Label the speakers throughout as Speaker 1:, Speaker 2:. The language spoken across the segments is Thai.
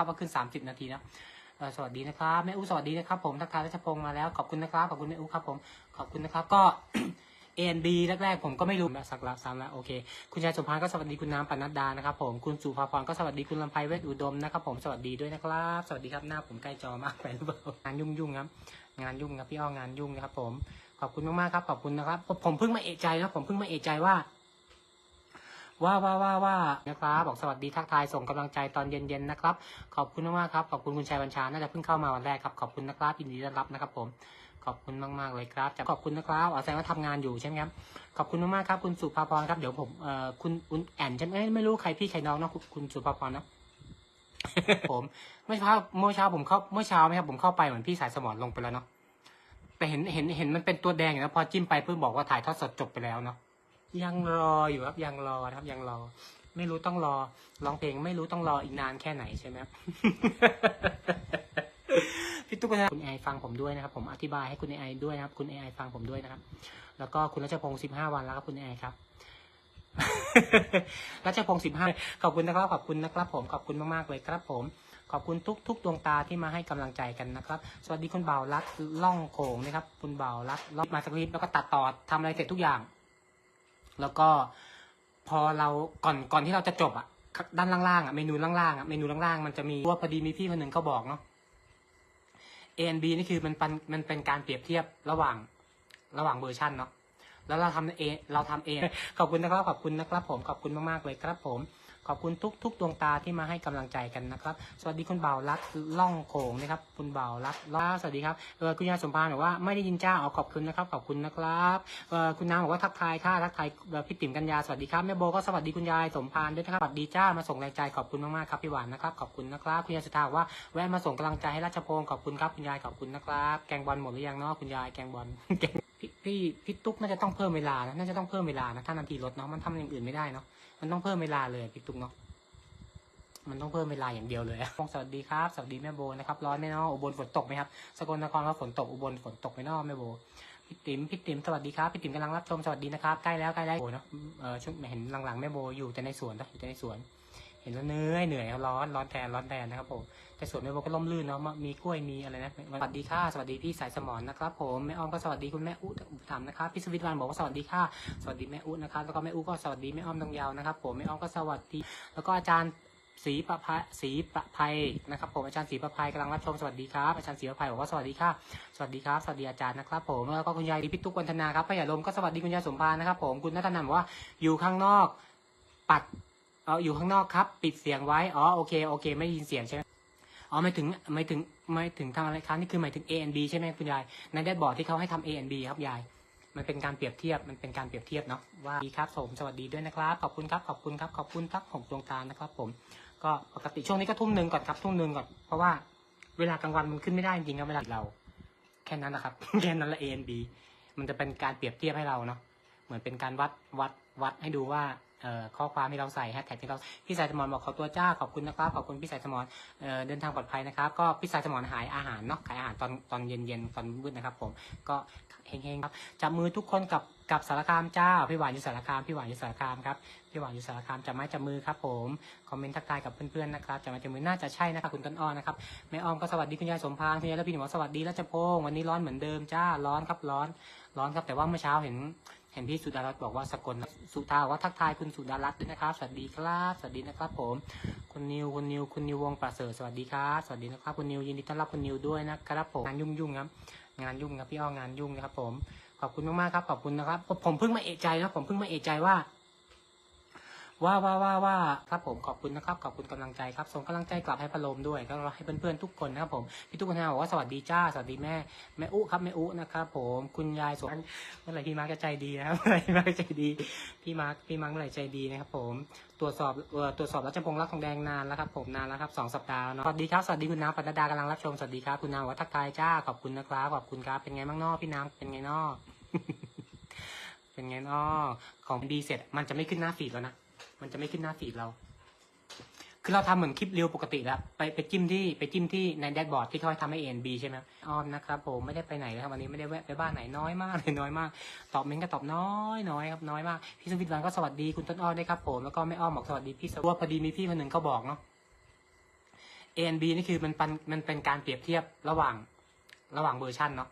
Speaker 1: นะครับว่าขึ้น 30 นาทีนะสวัสดีนะครับแม่อู้สวัสดีนะครับผมทักทายรัชพงศ์มาแล้วขอบคุณนะครับขอบคุณแม่อู้ครับผมขอบคุณนะครับก็ A N B แรกๆผมก็ไม่รู้สักละซ้ำแล้วโอเค คุณชายสมพานก็สวัสดีคุณน้ำปนัดดานะครับผมคุณสุภาพรก็สวัสดีคุณลำไพเวทอุดมนะครับผมสวัสดีด้วยนะครับสวัสดีครับหน้าผมใกล้จอมากไปหรือเปล่างานยุ่งๆครับงานยุ่งครับพี่อ้องานยุ่งนะครับผมขอบคุณมากๆครับขอบคุณนะครับผมผมเพิ่งมาเอะใจนะผมเพิ่งมาเอะใจว่า ว่าว่าว่าว่านะครับบอกสวัสดีทักทายส่งกำลังใจตอนเย็นๆนะครับ ขอบคุณมากครับขอบคุณคุณชัยบัญชาน่าจะเพิ่งเข้ามาวันแรกครับขอบคุณนะครับยินดีต้อนรับนะครับ ผมขอบคุณมากๆเลยครับขอบคุณนะครับอ๋อแสดงว่าทำงานอยู่ใช่ไหมครับขอบคุณมากๆครับ คุณสุภาพรครับเดี๋ยวผมเอ่อคุณคุณแอนใช่ไหมไม่รู้ใครพี่ใครน้องนะคุณสุภาพรนะผมเมื่อเช้าเมื่อเช้าผมเข้าเมื่อเช้าไหมครับผมเข้าไปเหมือนพี่สายสมอนลงไปแล้วเนาะแต่เห็นเห็นเห็นมันเป็นตัวแดงอยู่นะพอจิ้มไปเพิ่งบอกว่าถ่ายทอดสดจบไปแล้วเนาะ ยังรออยู่ครับยังรอครับยังรอ ไม่รู้ต้องรอร้องเพลงไม่รู้ต้องรออีกนานแค่ไหนใช่ไหมครับพี่ตุ๊กนะคุณไอฟังผมด้วยนะครับ ผมอธิบายให้คุณไอด้วยนะครับ คุณไอฟังผมด้วยนะครับ แล้วก็คุณรัชพงศ์สิบห้าวันแล้วครับคุณไอครับรัชพงศ์สิบห้าขอบคุณนะครับขอบคุณนะครับ ผมขอบคุณมากๆเลยครับ ผม ขอบคุณทุกทุกดวงตาที่มาให้กำลังใจกันนะครับ สวัสดีคุณเบารักล่องโขงนะครับ คุณเบารักล่องมาสคริปต์แล้วก็ตัดต่อทำอะไรเสร็จทุกอย่าง แล้วก็พอเราก่อนก่อนที่เราจะจบอะด้านล่างๆอะเมนูล่างๆอะเมนูล่างๆมันจะมีว่าพอดีมีพี่คนหนึ่งเขาบอกเนาะ A N B นี่คือมันเป็นมันเป็นการเปรียบเทียบระหว่างระหว่างเวอร์ชันเนาะแล้วเราทำเอเราทำเอขอบคุณนะครับขอบคุณนะครับผมขอบคุณมากๆเลยครับผม ขอบคุณทุกทุกดวงตาที่มาให้กำลังใจกันนะครับ สวัสดีคุณเบารักล่องโขงนะครับ คุณเบารักล่าสวัสดีครับเออคุณยายสมพานบอกว่าไม่ได้ยินจ้าเอาขอบคุณนะครับ ขอบคุณนะครับเออคุณนางบอกว่าทักทายค่ะทักทายพี่ติ๋มกัญญาสวัสดีครับแม่โบก็สวัสดีคุณยายสมพานด้วยนะครับสวัสดีจ้ามาส่งแรงใจขอบคุณมากๆครับพี่หวานนะครับขอบคุณนะครับคุณยายสุธาบอกว่าแวะมาส่งกำลังใจให้ราชพงศ์ขอบคุณครับคุณยายขอบคุณนะครับ แกงบอลหมดหรือยังเนาะคุณยายแกงบอลแกง พี่พี่พี่ตุ๊กน่าจะต้องเพิ่มเวลานะน่าจะต้องเพิ่มเวลานะถ้านาทีลดเนาะมันทำอย่างอื่นไม่ได้เนาะมันต้องเพิ่มเวลาเลยพี่ตุ๊กเนาะมันต้องเพิ่มเวลาอย่างเดียวเลยสวัสดีครับ สวัสดีแม่โบนะครับ ร้อนไหมเนาะอุบลฝนตกไหมครับ สกลนครว่าฝนตก อุบลฝนตกไหมเนาะแม่โบ พี่ติ๋ม พี่ติ๋ม สวัสดีครับ พี่ติ๋มกำลังรับชม สวัสดีนะครับ ใกล้แล้วใกล้แล้วโอ้เนาะ เออช่วงเห็นหลังๆแม่โบอยู่แต่ในสวนนะอยู่แต่ในสวน เห็นแล้วเหนื่อยเหนื่อยร้อน ร้อนแทน ร้อนแทนนะครับผม แต่สวนแม่โบก็ร่มรื่นเนาะมีกล้วยมีอะไรนะสวัสดีค่ะสวัสดีพี่สายสมอนนะครับผมแม่อ้อมก็สวัสดีคุณแม่อุ๊อุปถัมภ์นะครับพี่สวิตวันบอกว่าสวัสดีค่ะสวัสดีแม่อุ๊นะครับแล้วก็แม่อุ๊ก็สวัสดีแม่อ้อมตองยาวนะครับผมแม่อ้อมก็สวัสดี แล้วก็อาจารย์ศรีประภัยศรีประภัยนะครับผมอาจารย์ศรีประภัยกำลังรับชมสวัสดีครับอาจารย์ศรีประภัยบอกว่าสวัสดีค่ะสวัสดีครับสวัสดีอาจารย์นะครับผมแล้วก็คุณยายพี่ตุ๊กวันธนาครับพระยาลมก็สวัสดีคุณยายสมพานนะครับผมคุณนัทนันบอกว่าอยู่ข้างนอกปัดเอออยู่ข้างนอกครับ ปิดเสียงไว้อ๋อโอเคโอเค ไม่ได้ยินเสียงใช่ไหม อ๋อไม่ถึงไม่ถึงไม่ถึงทำอะไรครับนี่คือหมายถึง A N B ใช่ไหมคุณยาย ในแดชบอร์ดที่เขาให้ทำ A N B ครับยาย มันเป็นการเปรียบเทียบ มันเป็นการเปรียบเทียบเนาะว่าดีครับผมสวัสดีด้วยนะครับ ขอบคุณครับขอบคุณครับขอบคุณทั้งหกดวงตานะครับ ผม ก็ปกติช่วงนี้ก็ทุ่มหนึ่งก่อนครับทุ่มหนึ่งก่อนเพราะว่าเวลากลางวันมันขึ้นไม่ได้จริงๆครับเวลาเรา แค่นั้นนะครับแค่นั้นละ A N B มันจะเป็นการเปรียบเทียบให้เราเนาะเหมือนเป็นการวัดวัดวัดให้ดูว่า ข้อความที่เราใส่แฮชแท็กที่เราพี่สายสมอนบอกขอตัวจ้าขอบคุณนะครับขอบคุณพี่สายสมอนเออเดินทางปลอดภัยนะครับ ก็พี่สายสมอนหายอาหารเนาะขายอาหารตอนตอนเย็นๆตอนมืดนะครับ ผมก็เฮงๆครับจับมือทุกคนกับกับสารคามจ้าพี่หวานอยู่สารคามพี่หวานอยู่สารคามครับพี่หวานอยู่สารคามจับไม้จับมือครับผมคอมเมนต์ทักทายกับเพื่อนๆนะครับจับไม้จับมือน่าจะใช่นะครับคุณต้นอ้อนะครับแม่อ้อมก็สวัสดีคุณยายสมพานคุณยายและพี่หนูบอสวัสดีรัชพงวันนี้ร้อนเหมือนเดิมจ้าร้อนครับร้อนร้อนครับแต่ว่าเมื่อเช้าเห็น เห็นพี่สุดารัตน์บอกว่าสกลสุธาว่าทักทายคุณสุดารัตน์ด้วยนะครับ สวัสดีครับ สวัสดีนะครับผม คุณนิว คุณนิว คุณนิววงประเสริฐ สวัสดีครับ สวัสดีนะครับคุณนิวยินดีต้อนรับคุณนิวด้วยนะครับผม งานยุ่งยุ่งครับ งานยุ่งครับพี่อ้องานยุ่งนะครับผม ขอบคุณมากๆครับ ขอบคุณนะครับ ผมเพิ่งมาเอะใจนะผมเพิ่งมาเอะใจว่า ว่าว่าว่าว่าครับผมขอบคุณนะครับขอบคุณกำลังใจครับส่งกำลังใจกลับให้พะโลมด้วยก็ให้เพื่อนๆทุกคนนะครับผมพี่ตุ๊กนาบอกว่าสวัสดีจ้าสวัสดีแม่แม่อุครับแม่อุนะครับผมคุณยายสวนเมื่อไหร่พี่มาร์กจะใจดีนะครับเมื่อไหร่พี่มาร์กใจดีพี่มาร์กพี่มาร์กเมื่อไหร่ใจดีนะครับผมตรวจสอบเอ่อตรวจสอบรัชพงษ์รักทองแดงนานแล้วครับผมนานแล้วครับสองสัปดาห์เนาะสวัสดีครับสวัสดีคุณน้ำปัตดากำลังรับชมสวัสดีครับคุณน้ำว่าทักทายจ้าขอบคุณนะครับขอบคุณครับเป็นไงบ้างนอพี่น้ำเป็นไงนอเป็นไงนอของดีเสร็จมันจะไม่ขึ้นหน้าฟีดแล้วนะ มันจะไม่ขึ้นหน้าฟีดเรา คือเราทำเหมือนคลิปเรียวปกติแล้วไปไปจิ้มที่ไปจิ้มที่ในแดชบอร์ดที่เขาให้ทำให้ ANB ใช่ไหมอ้อมนะครับผมไม่ได้ไปไหนเลยครับวันนี้ไม่ได้แวะไปบ้านไหนน้อยมากเลยน้อยมาก ตอบเมนก็ตอบน้อยน้อยครับน้อยมากพี่สวิตวันก็สวัสดีคุณต้นอ้อด้วยครับผมแล้วก็แม่อ้อมบอกสวัสดีพี่สวัสดีพอดีมีพี่คนหนึ่งเขาบอกเนาะ A N B นี่คือมันเป็นมันเป็นการเปรียบเทียบระหว่างระหว่างเวอร์ชันเนาะ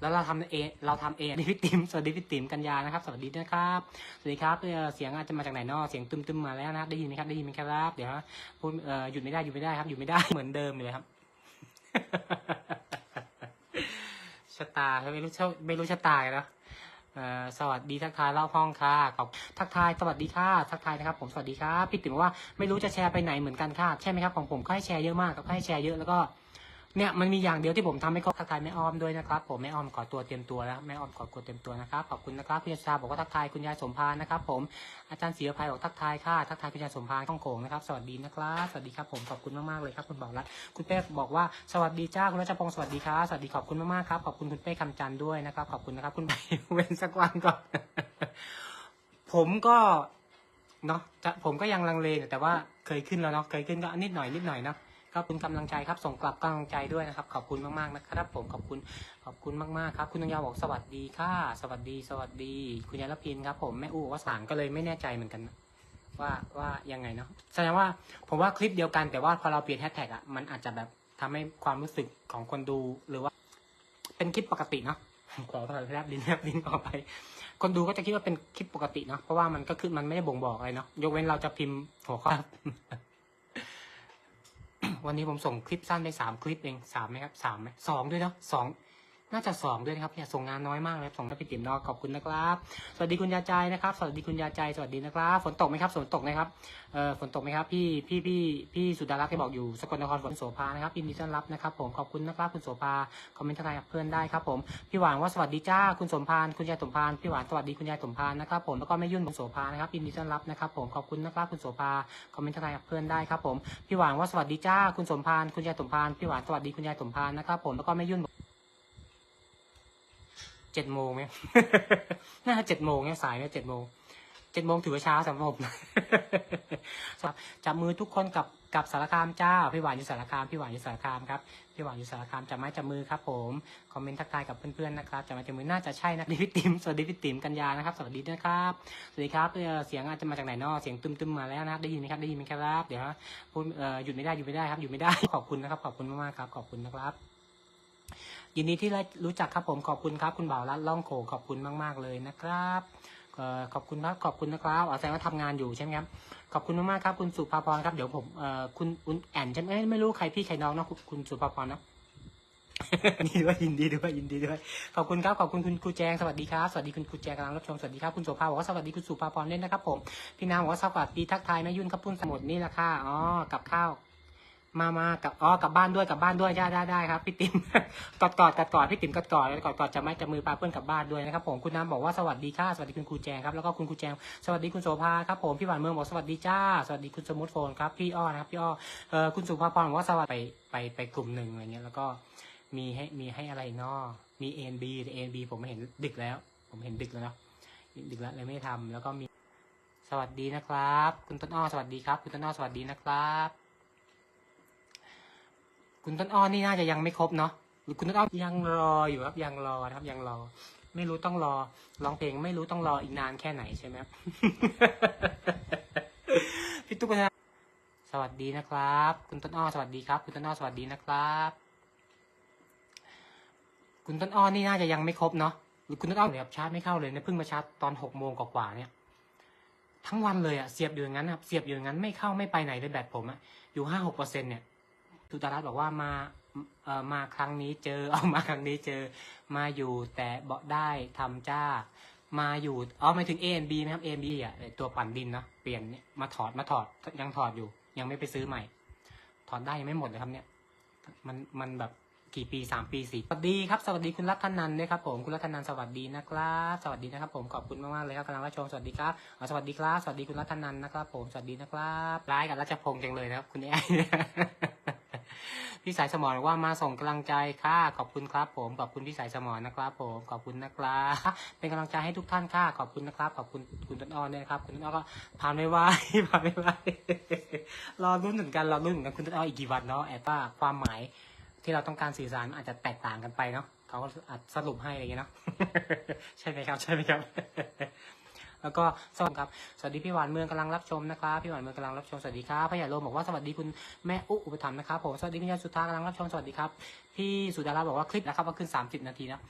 Speaker 1: แล้วเราทำเอเราทำเองพี่ติ๋มสวัสดีพี่ติ๋มกัญญานะครับ สวัสดีนะครับ สวัสดีครับเอ่อเสียงอาจจะมาจากไหนเนาะเสียงตึมๆมาแล้วนะครับได้ยินไหมครับได้ยินไหมครับเดี๋ยวนะพูดหยุดไม่ได้หยุดไม่ได้ครับหยุดไม่ได้เหมือนเดิมเลยครับชะตาไม่รู้ชะไม่รู้ชะตาเลยนะเอ่อสวัสดีทักทายเล่าห้องค่ะขอบทักทายสวัสดีค่ะทักทายนะครับ ผมสวัสดีครับพี่ติ๋มบอกว่าไม่รู้จะแชร์ไปไหนเหมือนกันค่ะใช่ไหมครับของผมก็ให้แชร์เยอะมากก็ให้แชร์เยอะแล้วก็ เนี่ยมันมีอย่างเดียวที่ผมทำให้ครบทักทายแม่ออมด้วยนะครับ ผมแม่ออมขอตัวเตรียมตัวแล้วแม่ออมขอตัวเตรียมตัวนะครับขอบคุณนะครับพี่ชาบอกว่าทักทายคุณยายสมพานนะครับ ผมอาจารย์เสียภัยบอกทักทายค่ะทักทายคุณยายสมพานข้องโขงนะครับสวัสดีนะครับสวัสดีครับผมขอบคุณมากๆเลยครับคุณบอกรัตคุณเป้บอกว่าสวัสดีจ้าคุณรัชพงศ์สวัสดีครับสวัสดีขอบคุณมากๆครับขอบคุณคุณเป้คำจันด้วยนะครับขอบคุณนะครับ คุณไปเว้นสักวันก่อนผมก็เนาะผมก็ยังลังเลแต่ว่าเคยขึ้นแล้วเนาะเคยขึ้นก็นิดหน่อยนิดหน่อยเนาะก็คุณกำลังใจครับส่งกลับกำลังใจด้วยนะครับ ขอบคุณมากๆนะครับ ผมขอบคุณขอบคุณมากๆครับ คุณนงยาวบอกสวัสดีค่ะ สวัสดี สวัสดี คุณยายรพินครับ ผมแม่อู้บอกว่าสางก็เลยไม่แน่ใจเหมือนกันนะว่าว่ายังไงเนาะแสดงว่าผมว่าคลิปเดียวกันแต่ว่าพอเราเปลี่ยนแฮชแท็กอะมันอาจจะแบบทำให้ความรู้สึกของคนดูหรือว่า เป็นคลิปปกติเนาะขอโทษแลบลิ้นแลบลิ้นออกไป คนดูก็จะคิดว่าเป็นคลิปปกติเนาะเพราะว่ามันก็คือมันไม่ได้บ่งบอกอะไรเนาะยกเว้นเราจะพิมพ์หัวข้อ วันนี้ผมส่งคลิปสั้นไปสามคลิปเองสามไหมครับสามไหมสองด้วยเนาะสอง น่าจะสองด้วยนะครับเนี่ยส่งงานน้อยมากเลยครับส่งให้พี่ติ๋มเนอะขอบคุณนะครับสวัสดีคุณยาใจนะครับ สวัสดีคุณยาใจสวัสดีนะครับฝนตกไหมครับฝนตกไหมครับเอ่อฝนตกไหมครับพี่พี่พี่พี่สุดารักษ์ที่บอกอยู่สกลนครฝนโสภานะครับยินดีต้อนรับนะครับ ผมขอบคุณนะครับคุณโสภาคอมเมนต์ทักทายกับเพื่อนได้ครับผมพี่หวานว่าสวัสดีจ้าคุณสมพานคุณยายสมพานพี่หวานสวัสดีคุณยายสมพานนะครับผมแล้วก็แม่ยุ่นคุณโสภานะครับยินดีต้อนรับนะครับผมขอบคุณนะครับคุณโสภาคอมเมนต์ทักทายกับเพื่อนได้ครับผมพี่หวานว่าสวัสดีจ้าคุณสมพานคุณยายสมพานพี่หวานสวัสดีคุณยายสมพานนะครับผมแล้วก็แม่ยุ่น เจ็ดโมงไหมน่าจะเจ็ดโมงเนี่ยสายเนี่ยเจ็ดโมงเจ็ดโมงถือว่าช้าสำหรับผมครับจับมือทุกคนกับกับสารคามเจ้าพี่หวานอยู่สารคามพี่หวานอยู่สารคามครับพี่หวานอยู่สารคามจับไม้จับมือครับผมคอมเมนต์ทักทายกับเพื่อนๆนะครับจับไม้จับมือน่าจะใช่นะดิพี่ติ๋มสวัสดีพี่ติ๋มกัญญานะครับสวัสดีนะครับสวัสดีครับเสียงอาจจะมาจากไหนนอเสียงตึมๆมาแล้วนะครับได้ยินไหมครับได้ยินไหมครับเดี๋ยวนะพูดเอ่อหยุดไม่ได้หยุดไม่ได้ครับหยุดไม่ได้ขอบคุณนะครับขอบคุณมากๆครับขอบคุณนะครับ ยินดีที่รู้จักครับผมขอบคุณครับ คุณบ่าวรัดล่องโขขอบคุณมาก ๆ เลยนะครับขอบคุณครับขอบคุณนะครับอ๋อแสดงว่าทำงานอยู่ใช่ไหมครับขอบคุณมากๆครับ คุณสุภาพรครับเดี๋ยวผมเอ่อคุณคุณแอนใช่ไหมไม่รู้ใครพี่ใครน้องนะคุณสุภาพรนะนดีด้วยยินดีด้วยยินดีด้วยขอบคุณครับขอบคุณคุณครูแจงสวัสดีครับสวัสดีคุณครูแจงกำลังรับชมสวัสดีครับคุณโสภาบอกว่าสวัสดีคุณสุภาพรด้วยนะครับผมพี่นางบอกว่าสวัสดีทักทายแม่ยุ่นครับพุ่นสมุทรนี่แหละค่ะอ๋อกับข้าว มามากับอ๋อกลับบ้านด้วยกลับบ้านด้วยได้ได้ได้ครับพี่ติ๋มกอดกอดกอดกอดพี่ติ๋มกอดกอดแล้วกอดกอดจะไม่จะมือปาเพื่อนกลับบ้านด้วยนะครับผมคุณน้ำบอกว่าสวัสดีค่ะสวัสดีคุณครูแจงครับแล้วก็คุณครูแจงสวัสดีคุณโสภาครับผมพี่หวานเมืองบอกสวัสดีจ้าสวัสดีคุณสมุทรโฟนครับพี่อ้อนะครับพี่อ้อเออคุณสุภาพรบอกว่าสวัสดีไปไปไปกลุ่มหนึ่งอะไรเงี้ยแล้วก็มีให้มีให้อะไรเนาะมีเอ็นบีแต่เอ็นบีผมไม่เห็นดึกแล้ว ผมเห็นดึกแล้วเนาะดึกแล้วเลยไม่ทำแล้วก็มีสวัสดีนะครับ คุณต้นอ้อสวัสดีครับ คุณต้นอ้อสวัสดีนะครับ คุณต้นอ้อนี่น่าจะยังไม่ครบเนาะหรือคุณต้นอ้อยังรออยู่ครับยังรอนะครับยังรอ ไม่รู้ต้องรอร้องเพลงไม่รู้ต้องรออีกนานแค่ไหนใช่ไหมพี่ตุ๊กนะสวัสดีนะครับ คุณต้นอ้อสวัสดีครับ คุณต้นอ้อสวัสดีนะครับ คุณต้นอ้อนี่น่าจะยังไม่ครบเนาะหรือคุณต้นอ้อเนี่ยครับชาร์จไม่เข้าเลยเนี่ยเพิ่งมาชาร์จตอนหกโมงกว่าเนี่ยทั้งวันเลยอะเสียบอยู่อย่างนั้นครับเสียบอยู่อย่างนั้นไม่เข้าไม่ไปไหนเลยแบตผมอะอยู่ห้าหกเปอร์เซ็นเนี่ย สุดารัตน์บอกว่ามาเอ่อมาครั้งนี้เจอเอามาครั้งนี้เจอมาอยู่แต่เบาได้ทำจ้า มาอยู่อ๋อหมายถึง A N B ไหมครับ A N B อะตัวปั่นดินเนะเปลี่ยนเนี่ยมาถอดมาถอดยังถอดอยู่ ยังไม่ไปซื้อใหม่ ถอดได้ยังไม่หมดเลยครับเนี่ย มันมันแบบกี่ปีสามปีสี่สวัสดีครับ สวัสดีคุณรัตนันด้วยครับผมคุณรัตนันสวัสดีนะครับ สวัสดีนะครับผมขอบคุณมากๆเลยครับกำลังรับชมสวัสดีครับสวัสดีครับสวัสดีคุณรัตนันนะครับผมสวัสดีนะครับร้ายกับรัชพงษ์จังเลยนะครับคุณไอ้ พี่สายสมรบอว่ามาส่งกำลังใจค่ะขอบคุณครับ ผมขอบคุณพี่สายสมรนะครับ ผมขอบคุณนะครับเป็นกำลังใจให้ทุกท่านค่ะขอบคุณนะครับ ขอบคุณคุณต้นอ้อด้วยนะครับ คุณต้นอ้อก็ผ่านไม่ไหวผ่านไม่ไหวรอรุ่นเหมือนกันรอรุ่นเหมือนกันคุณต้นอ้ออีกกี่วันเนาะแอบว่าความหมายที่เราต้องการสื่อสารอาจจะแตกต่างกันไปเนาะเขาก็อาจสรุปให้อะไรเงี้ยเนาะใช่ไหมครับ ใช่ไหมครับ แล้วก็สวัสดีครับ สวัสดีพี่หวานเมืองกำลังรับชมนะครับพี่หวานเมืองกำลังรับชมสวัสดีครับพี่ใหญ่โลบอกว่าสวัสดีคุณแม่อุอุปถัมภ์นะครับผมสวัสดีคุณยายสุธากำลังรับชมสวัสดีครับพี่สุดาราบอกว่าคลิปนะครับว่าขึ้น 30 นาทีนะ